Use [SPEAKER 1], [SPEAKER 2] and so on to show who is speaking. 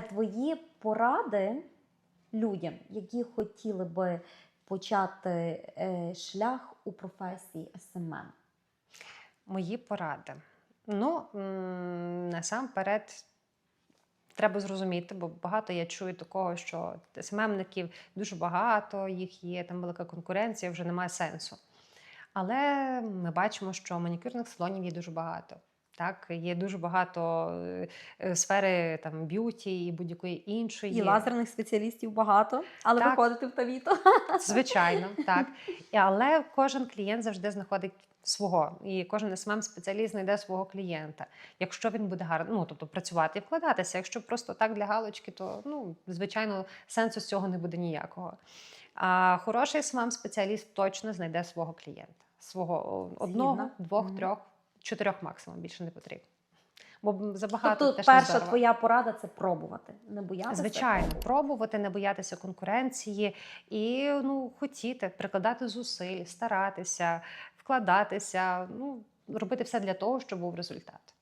[SPEAKER 1] Твої поради людям, які хотіли би почати е, шлях у професії СММ.
[SPEAKER 2] Мої поради. Ну, насамперед, треба зрозуміти, бо багато я чую такого, що СММників дуже багато, їх є, там велика конкуренція, вже немає сенсу. Але ми бачимо, що манікюрних салонів є дуже багато. Так, є дуже багато е, е, сфери там б'юті і будь-якої іншої.
[SPEAKER 1] І лазерних спеціалістів багато, але
[SPEAKER 2] Так.
[SPEAKER 1] виходити в Тавіто.
[SPEAKER 2] Звичайно, так. Але кожен клієнт завжди знаходить свого, і кожен СММ спеціаліст знайде свого клієнта. Якщо він буде гарно, ну тобто працювати і вкладатися. Якщо просто так для галочки, то ну звичайно сенсу з цього не буде ніякого. А хороший СММ спеціаліст точно знайде свого клієнта, свого одного,
[SPEAKER 1] Згідна.
[SPEAKER 2] двох,
[SPEAKER 1] Мгм.
[SPEAKER 2] трьох, чотирьох максимум більше не потрібно. Бо забагато
[SPEAKER 1] Тобто,
[SPEAKER 2] теж
[SPEAKER 1] перша
[SPEAKER 2] здорово.
[SPEAKER 1] твоя порада це пробувати, не боятися.
[SPEAKER 2] Звичайно, пробувати. не боятися конкуренції і ну, хотіти прикладати зусиль, старатися, вкладатися, ну, робити все для того, щоб був результат.